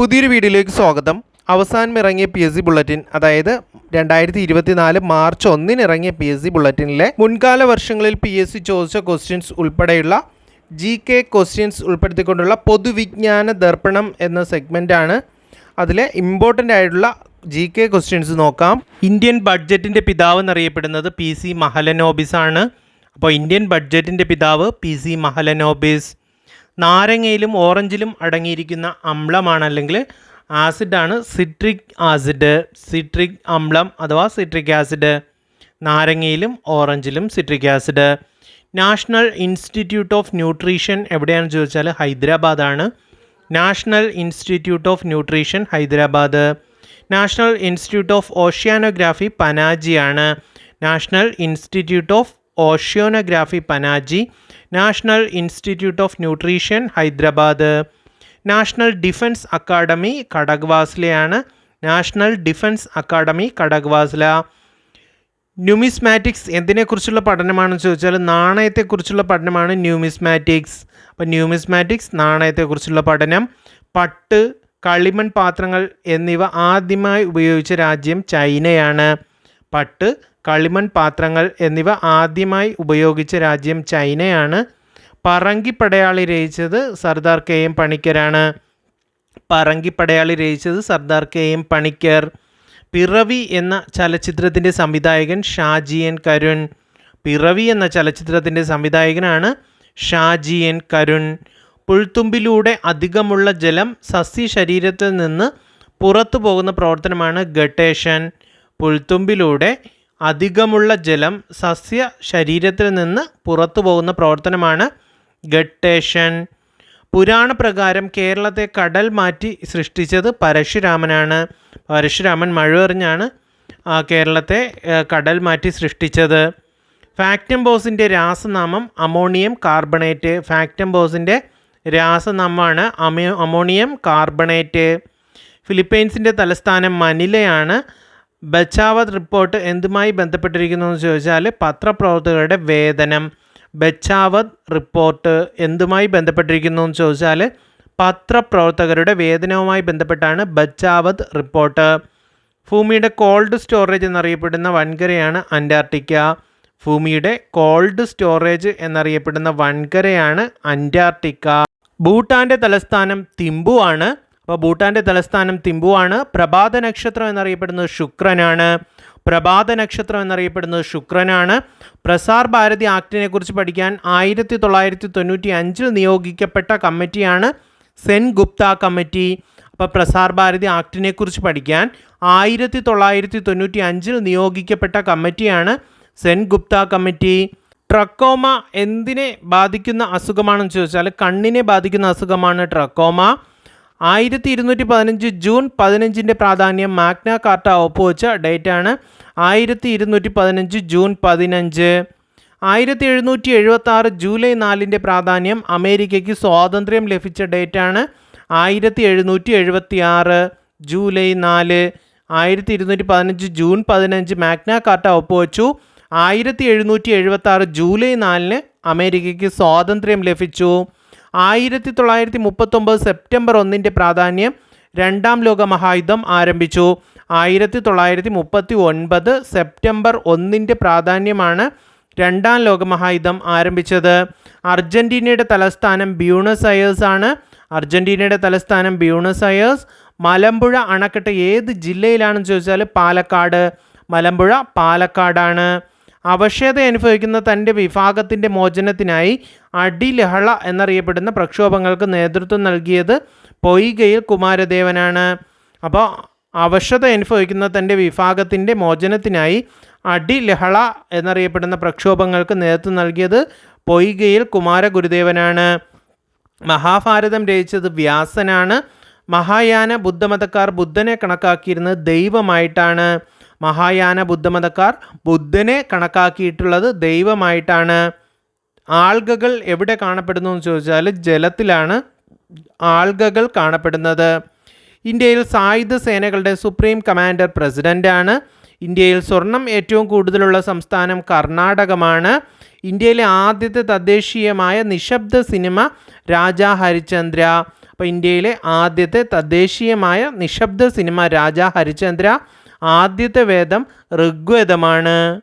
പുതിയൊരു വീഡിയോയിലേക്ക് സ്വാഗതം. അവസാനം ഇറങ്ങിയ പി എസ് സി ബുള്ളറ്റിൻ അതായത് രണ്ടായിരത്തി ഇരുപത്തിനാല് മാർച്ച് ഒന്നിന് ഇറങ്ങിയ പി എസ് സി ബുള്ളറ്റിനിലെ മുൻകാല വർഷങ്ങളിൽ പി എസ് സി ചോദിച്ച ക്വസ്റ്റ്യൻസ് ഉൾപ്പെടെയുള്ള ജി കെ ക്വസ്റ്റ്യൻസ് ഉൾപ്പെടുത്തിക്കൊണ്ടുള്ള പൊതുവിജ്ഞാന ദർപ്പണം എന്ന സെഗ്മെന്റാണ് അതിലെ ഇമ്പോർട്ടന്റ് ആയിട്ടുള്ള ജി കെ ക്വസ്റ്റ്യൻസ് നോക്കാം. ഇന്ത്യൻ ബഡ്ജറ്റിന്റെ പിതാവ് എന്നറിയപ്പെടുന്നത് പി സി മഹലനോബിസ് ആണ്. അപ്പോൾ ഇന്ത്യൻ ബഡ്ജറ്റിന്റെ പിതാവ് പി സി മഹലനോബിസ് നാരങ്ങയിലും ഓറഞ്ചിലും അടങ്ങിയിരിക്കുന്ന അമ്ലമാണ് അല്ലെങ്കിൽ ആസിഡാണ് സിട്രിക് ആസിഡ്. സിട്രിക് അമ്ലം അഥവാ സിട്രിക് ആസിഡ്. നാരങ്ങയിലും ഓറഞ്ചിലും citric acid. National Institute of Nutrition എവിടെയാണെന്ന് ചോദിച്ചാൽ ഹൈദരാബാദാണ്. National Institute of Nutrition Hyderabad. National Institute of Oceanography പനാജിയാണ്. National Institute of Oceanography Panaji National Institute of Nutrition Hyderabad. National Defence Academy കടക്വാസിലയാണ് National Defence Academy Khadakwasla numismatics എന്തിനെക്കുറിച്ചുള്ള പഠനമാണെന്ന് ചോദിച്ചാൽ നാണയത്തെക്കുറിച്ചുള്ള പഠനമാണ് numismatics. അപ്പോൾ numismatics നാണയത്തെക്കുറിച്ചുള്ള പഠനം പട്ട് കളിമൺ പാത്രങ്ങൾ എന്നിവ ആദ്യമായി ഉപയോഗിച്ച രാജ്യം ചൈനയാണ്. പട്ട് കളിമൺ പാത്രങ്ങൾ എന്നിവ ആദ്യമായി ഉപയോഗിച്ച രാജ്യം ചൈനയാണ്. പറങ്കി പടയാളി രചിച്ചത് സർദാർ കെ എം പണിക്കരാണ്. പറങ്കിപ്പടയാളി രചിച്ചത് സർദാർ കെ എം പണിക്കർ. പിറവി എന്ന ചലച്ചിത്രത്തിന്റെ സംവിധായകൻ ഷാജി എൻ കരുൺ. പിറവി എന്ന ചലച്ചിത്രത്തിന്റെ സംവിധായകനാണ് ഷാജി എൻ കരുൺ. പുൽത്തുമ്പിലൂടെ അധികമുള്ള ജലം സസ്യ ശരീരത്തിൽ നിന്ന് പുറത്തു പോകുന്ന പ്രവർത്തനമാണ് ഗട്ടേഷൻ പുൽത്തുമ്പിലൂടെ അധികമുള്ള ജലം സസ്യ ശരീരത്തിൽ നിന്ന് പുറത്തു പോകുന്ന പ്രവർത്തനമാണ് ഗട്ടേഷൻ പുരാണപ്രകാരം കേരളത്തെ കടൽ മാറ്റി സൃഷ്ടിച്ചത് പരശുരാമനാണ്. പരശുരാമൻ മഴവെറിഞ്ഞാണ് കേരളത്തെ കടൽ മാറ്റി സൃഷ്ടിച്ചത്. ഫാക്ടംബോസിന്റെ രാസനാമം അമോണിയം കാർബണേറ്റ്. ഫാക്ടംബോസിന്റെ രാസനാമമാണ് അമോ അമോണിയം കാർബണേറ്റ്. ഫിലിപ്പൈൻസിന്റെ തലസ്ഥാനം മനിലയാണ് ബച്ചാവത് റിപ്പോർട്ട് എന്തുമായി ബന്ധപ്പെട്ടിരിക്കുന്നു എന്ന് ചോദിച്ചാൽ പത്രപ്രവർത്തകരുടെ വേതനം. ബച്ചാവത് റിപ്പോർട്ട് എന്തുമായി ബന്ധപ്പെട്ടിരിക്കുന്നു എന്ന് ചോദിച്ചാൽ പത്രപ്രവർത്തകരുടെ വേതനവുമായി ബന്ധപ്പെട്ടാണ് ബച്ചാവത് റിപ്പോർട്ട്. ഭൂമിയുടെ കോൾഡ് സ്റ്റോറേജ് എന്നറിയപ്പെടുന്ന വൻകരയാണ് അന്റാർട്ടിക്ക. ഭൂമിയുടെ കോൾഡ് സ്റ്റോറേജ് എന്നറിയപ്പെടുന്ന വൻകരയാണ് അന്റാർട്ടിക്ക. ഭൂട്ടാന്റെ തലസ്ഥാനം തിമ്പു ആണ്. അപ്പോൾ ഭൂട്ടാന്റെ തലസ്ഥാനം തിമ്പു ആണ് പ്രഭാത നക്ഷത്രം എന്നറിയപ്പെടുന്നത് ശുക്രനാണ്. പ്രഭാത നക്ഷത്രം എന്നറിയപ്പെടുന്നത് ശുക്രനാണ്. പ്രസാർ ഭാരതി ആക്ടിനെ കുറിച്ച് പഠിക്കാൻ ആയിരത്തി തൊള്ളായിരത്തി തൊണ്ണൂറ്റി അഞ്ചിൽ നിയോഗിക്കപ്പെട്ട കമ്മിറ്റിയാണ് സെൻ ഗുപ്ത കമ്മിറ്റി. അപ്പോൾ പ്രസാർ ഭാരതി ആക്ടിനെ കുറിച്ച് പഠിക്കാൻ ആയിരത്തി തൊള്ളായിരത്തി തൊണ്ണൂറ്റി അഞ്ചിൽ നിയോഗിക്കപ്പെട്ട കമ്മിറ്റിയാണ് സെൻ ഗുപ്ത കമ്മിറ്റി. ട്രക്കോമ എന്തിനെ ബാധിക്കുന്ന അസുഖമാണെന്ന് ചോദിച്ചാൽ കണ്ണിനെ ബാധിക്കുന്ന അസുഖമാണ് ട്രക്കോമ. ആയിരത്തി ഇരുന്നൂറ്റി പതിനഞ്ച് ജൂൺ പതിനഞ്ചിന്റെ പ്രാധാന്യം മാഗ്ന കാർട്ട ഒപ്പുവെച്ച ഡേറ്റാണ് ആയിരത്തി ഇരുന്നൂറ്റി പതിനഞ്ച് ജൂൺ പതിനഞ്ച്. ആയിരത്തി എഴുന്നൂറ്റി എഴുപത്തി ആറ് ജൂലൈ നാലിന്റെ പ്രാധാന്യം അമേരിക്കയ്ക്ക് സ്വാതന്ത്ര്യം ലഭിച്ച ഡേറ്റാണ് ആയിരത്തി എഴുന്നൂറ്റി എഴുപത്തി ആറ് ജൂലൈ നാല്. ആയിരത്തി ഇരുന്നൂറ്റി പതിനഞ്ച് ജൂൺ പതിനഞ്ച് മാഗ്ന കാർട്ട ഒപ്പുവെച്ചു. ആയിരത്തി എഴുന്നൂറ്റി എഴുപത്തി ആറ് ജൂലൈ നാലിന് അമേരിക്കയ്ക്ക് സ്വാതന്ത്ര്യം ലഭിച്ചു. ആയിരത്തി തൊള്ളായിരത്തി മുപ്പത്തൊമ്പത് സെപ്റ്റംബർ ഒന്നിന്റെ പ്രാധാന്യം രണ്ടാം ലോക മഹായുദ്ധം ആരംഭിച്ചു. ആയിരത്തി തൊള്ളായിരത്തി മുപ്പത്തി ഒൻപത് സെപ്റ്റംബർ ഒന്നിന്റെ പ്രാധാന്യമാണ് രണ്ടാം ലോക മഹായുദ്ധം ആരംഭിച്ചത്. അർജന്റീനയുടെ തലസ്ഥാനം ബ്യൂണസ് അയേഴ്സ് ആണ്. അർജന്റീനയുടെ തലസ്ഥാനം ബ്യൂണസ് അയേഴ്സ്. മലമ്പുഴ അണക്കെട്ട് ഏത് ജില്ലയിലാണെന്ന് ചോദിച്ചാൽ പാലക്കാട്. മലമ്പുഴ പാലക്കാടാണ്. അവശത അനുഭവിക്കുന്ന തന്റെ വിഭാഗത്തിന്റെ മോചനത്തിനായി അടിലഹള എന്നറിയപ്പെടുന്ന പ്രക്ഷോഭങ്ങൾക്ക് നേതൃത്വം നൽകിയത് പൊയ്കയിൽ കുമാരദേവനാണ്. അപ്പോൾ അവശത അനുഭവിക്കുന്ന തന്റെ വിഭാഗത്തിന്റെ മോചനത്തിനായി അടിലഹള എന്നറിയപ്പെടുന്ന പ്രക്ഷോഭങ്ങൾക്ക് നേതൃത്വം നൽകിയത് പൊയ്കയിൽ കുമാരഗുരുദേവനാണ്. മഹാഭാരതം രചിച്ചത് വ്യാസനാണ്. മഹായാന ബുദ്ധമതക്കാർ ബുദ്ധനെ കണക്കാക്കിയിരുന്നത് ദൈവമായിട്ടാണ്. മഹായാന ബുദ്ധമതക്കാർ ബുദ്ധനെ കണക്കാക്കിയിട്ടുള്ളത് ദൈവമായിട്ടാണ്. ആൽഗകൾ എവിടെ കാണപ്പെടുന്നു എന്ന് ചോദിച്ചാൽ ജലത്തിലാണ് ആൽഗകൾ കാണപ്പെടുന്നത്. ഇന്ത്യയിൽ സായുധ സേനകളുടെ സുപ്രീം കമാൻഡർ പ്രസിഡന്റാണ് ഇന്ത്യയിൽ സ്വർണം ഏറ്റവും കൂടുതലുള്ള സംസ്ഥാനം കർണാടകമാണ്. ഇന്ത്യയിലെ ആദ്യത്തെ തദ്ദേശീയമായ നിശബ്ദ സിനിമ രാജാ ഹരിചന്ദ്ര. അപ്പോൾ ഇന്ത്യയിലെ ആദ്യത്തെ തദ്ദേശീയമായ നിശബ്ദ സിനിമ രാജാ ഹരിചന്ദ്ര. ആദ്യത്തെ വേദം ഋഗ്വേദമാണ്.